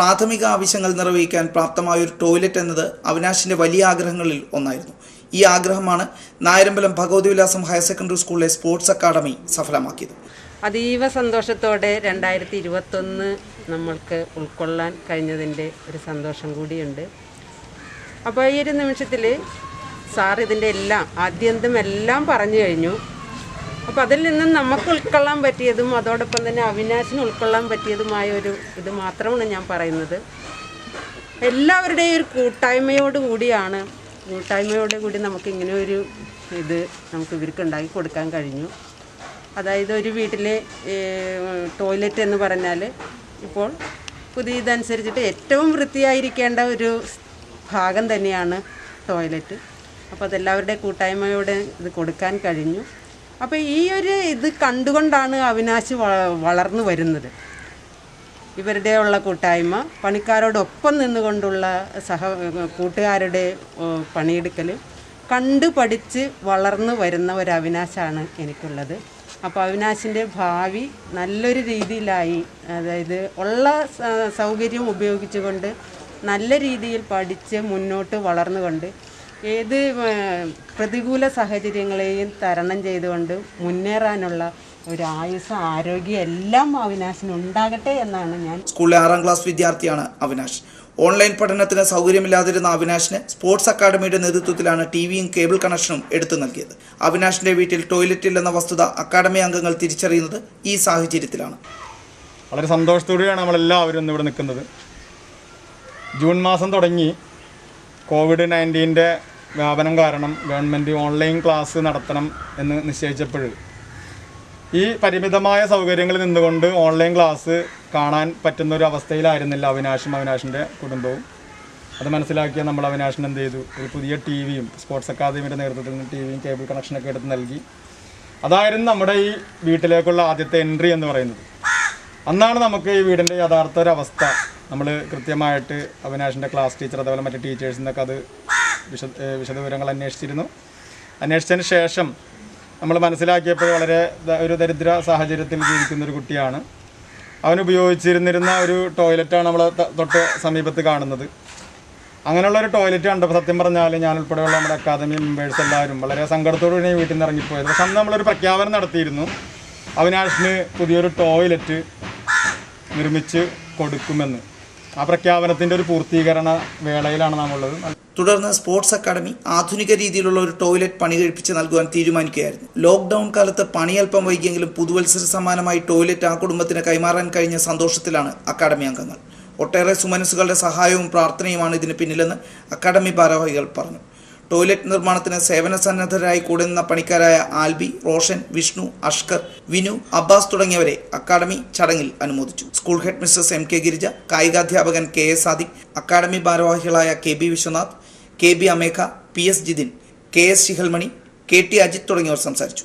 പ്രാഥമിക ആവശ്യങ്ങൾ നിർവഹിക്കാൻ പ്രാപ്തമായ ഒരു ടോയ്ലറ്റ് എന്നത് അവിനാശിന്റെ വലിയ ആഗ്രഹങ്ങളിൽ ഒന്നായിരുന്നു. ഈ ആഗ്രഹമാണ് നായരമ്പലം ഭഗവതി വിലാസം ഹയർ സെക്കൻഡറി സ്കൂളിലെ സ്പോർട്സ് അക്കാദമി സഫലമാക്കിയത്. അതീവ സന്തോഷത്തോടെ രണ്ടായിരത്തി ഇരുപത്തൊന്ന് നമ്മൾക്ക് ഉൾക്കൊള്ളാൻ കഴിഞ്ഞതിന്റെ ഒരു സന്തോഷം കൂടിയുണ്ട്. അപ്പോൾ ഈ ഒരു നിമിഷത്തിൽ സാർ ഇതിന്റെ എല്ലാം ആദ്യന്തം എല്ലാം പറഞ്ഞു കഴിഞ്ഞു. അപ്പോൾ അതിൽ നിന്നും നമുക്ക് ഉൾക്കൊള്ളാൻ പറ്റിയതും അതോടൊപ്പം തന്നെ അവിനാശിന് ഉൾക്കൊള്ളാൻ പറ്റിയതുമായ ഒരു ഇത് മാത്രമാണ് ഞാൻ പറയുന്നത്. എല്ലാവരുടെയും ഒരു കൂട്ടായ്മയോട് കൂടിയാണ് കൂട്ടായ്മയോട് കൂടി നമുക്ക് ഇങ്ങനെ ഒരു ഇത് നമുക്ക് ഇവർക്ക് ഉണ്ടാക്കി കൊടുക്കാൻ കഴിഞ്ഞു. അതായത് ഒരു വീട്ടിലെ ടോയ്ലറ്റ് എന്ന് പറഞ്ഞാൽ ഇപ്പോൾ പുതിയ ഇതനുസരിച്ചിട്ട് ഏറ്റവും വൃത്തിയായിരിക്കേണ്ട ഒരു ഭാഗം തന്നെയാണ് ടോയ്ലറ്റ്. അപ്പോൾ അതെല്ലാവരുടെ കൂട്ടായ്മയോടെ ഇത് കൊടുക്കാൻ കഴിഞ്ഞു. അപ്പോൾ ഈ ഒരു ഇത് കണ്ടുകൊണ്ടാണ് അവിനാശ് വളർന്നു വരുന്നത്. ഇവരുടെ ഉള്ള കൂട്ടായ്മ പണിക്കാരോടൊപ്പം നിന്നുകൊണ്ടുള്ള സഹ കൂട്ടുകാരുടെ പണിയെടുക്കൽ കണ്ടു പഠിച്ച് വളർന്നു വരുന്ന ഒരു അവിനാശാണ് എനിക്കുള്ളത്. അപ്പോൾ അവിനാശിന്റെ ഭാവി നല്ലൊരു രീതിയിലായി അതായത് ഉള്ള സൗകര്യം ഉപയോഗിച്ചുകൊണ്ട് നല്ല രീതിയിൽ പഠിച്ച് മുന്നോട്ട് വളർന്നുകൊണ്ട് ഏത് പ്രതികൂല സാഹചര്യങ്ങളെയും തരണം ചെയ്തുകൊണ്ട് മുന്നേറാനുള്ള ഒരു ആയുസ് ആരോഗ്യം എല്ലാം അവിനാശിന് ഉണ്ടാകട്ടെ എന്നാണ് ഞാൻ സ്കൂളിലെ ആറാം ക്ലാസ് വിദ്യാർത്ഥിയാണ് അവിനാശ്. ഓൺലൈൻ പഠനത്തിന് സൗകര്യമില്ലാതിരുന്ന അവിനാശിന് സ്പോർട്സ് അക്കാദമിയുടെ നേതൃത്വത്തിലാണ് ടിവിയും കേബിൾ കണക്ഷനും എടുത്തു നൽകിയത്. അവിനാശിന്റെ വീട്ടിൽ ടോയ്ലറ്റ് ഇല്ലെന്ന വസ്തുത അക്കാദമി അംഗങ്ങൾ തിരിച്ചറിയുന്നത് ഈ സാഹചര്യത്തിലാണ്. വളരെ സന്തോഷത്തോടെയാണ് നമ്മളെല്ലാവരും ഇന്ന് ഇവിടെ നിൽക്കുന്നത്. ജൂൺ മാസം തുടങ്ങി. കോവിഡ് നയന്റീന്റെ വ്യാപനം കാരണം ഗവൺമെന്റ് ഓൺലൈൻ ക്ലാസ് നടത്തണം എന്ന് നിശ്ചയിച്ചപ്പോൾ ഈ പരിമിതമായ സൗകര്യങ്ങളിൽ നിന്നുകൊണ്ട് ഓൺലൈൻ ക്ലാസ് കാണാൻ പറ്റുന്ന ഒരു അവസ്ഥയിലായിരുന്നില്ല അവിനാശും അവിനാശിന്റെ കുടുംബവും. അത് മനസ്സിലാക്കിയ നമ്മൾ അവിനാശൻ എന്ത് ചെയ്തു? ഒരു പുതിയ ടി വിയും സ്പോർട്സ് അക്കാദമിയുടെ നേതൃത്വത്തിൽ നിന്ന് ടി വിയും കേബിൾ കണക്ഷനൊക്കെ എടുത്ത് നൽകി. അതായിരുന്നു നമ്മുടെ ഈ വീട്ടിലേക്കുള്ള ആദ്യത്തെ എൻട്രി എന്ന് പറയുന്നത്. അന്നാണ് നമുക്ക് ഈ വീടിന്റെ യഥാർത്ഥ ഒരു അവസ്ഥ. നമ്മൾ കൃത്യമായിട്ട് അവിനാശിന്റെ ക്ലാസ് ടീച്ചർ അതേപോലെ മറ്റ് ടീച്ചേഴ്സിനൊക്കെ അത് വിശദ വിശദവിവരങ്ങൾ അന്വേഷിച്ചിരുന്നു. അന്വേഷിച്ചതിന് ശേഷം നമ്മൾ മനസ്സിലാക്കിയപ്പോൾ വളരെ ഒരു ദരിദ്ര സാഹചര്യത്തിൽ ജീവിക്കുന്ന ഒരു കുട്ടിയാണ്. അവൻ ഉപയോഗിച്ചിരുന്നിരുന്ന ഒരു ടോയ്ലറ്റാണ് നമ്മൾ തൊട്ട് സമീപത്ത് കാണുന്നത്. അങ്ങനെയുള്ള ഒരു ടോയ്ലറ്റ് കണ്ടപ്പോൾ സത്യം പറഞ്ഞാൽ ഞാൻ ഉൾപ്പെടെയുള്ള നമ്മുടെ അക്കാദമി മെമ്പേഴ്സ് എല്ലാവരും വളരെ സങ്കടത്തോടു കൂടി വീട്ടിൽ നിന്ന് ഇറങ്ങിപ്പോയത്. പക്ഷെ അന്ന് നമ്മളൊരു പ്രഖ്യാപനം നടത്തിയിരുന്നു. അവിനാശിന് പുതിയൊരു ടോയ്ലറ്റ് നിർമ്മിച്ച് കൊടുക്കുമെന്ന്. ആ പ്രഖ്യാപനത്തിന്റെ ഒരു പൂർത്തീകരണ വേളയിലാണ് നാമുള്ളത്. തുടർന്ന് സ്പോർട്സ് അക്കാദമി ആധുനിക രീതിയിലുള്ള ഒരു ടോയ്ലറ്റ് പണി കഴിപ്പിച്ച് നൽകുവാൻ തീരുമാനിക്കുകയായിരുന്നു. ലോക്ക്ഡൌൺ കാലത്ത് പണി അല്പം വൈകിയെങ്കിലും പുതുവത്സര സമ്മാനമായി ടോയ്ലറ്റ് ആ കുടുംബത്തിന് കൈമാറാൻ കഴിഞ്ഞ സന്തോഷത്തിലാണ് അക്കാദമി അംഗങ്ങൾ. ഒട്ടേറെ സുമനസ്സുകളുടെ സഹായവും പ്രാർത്ഥനയുമാണ് ഇതിന് പിന്നിലെന്ന് അക്കാദമി ഭാരവാഹികൾ പറഞ്ഞു. ടോയ്ലറ്റ് നിർമ്മാണത്തിന് സേവന സന്നദ്ധരായി കൂടെ നിന്ന പണിക്കാരായ ആൽബി റോഷൻ വിഷ്ണു അഷ്കർ വിനു അബ്ബാസ് തുടങ്ങിയവരെ അക്കാദമി ചടങ്ങിൽ അനുമോദിച്ചു. School headmistress M K Girija കായികാധ്യാപകൻ K S Sadiq academy ഭാരവാഹികളായ K B Viswanath K B Amekha P S Jithin K S Shihalmani K T Ajith തുടങ്ങിയവർ സംസാരിച്ചു.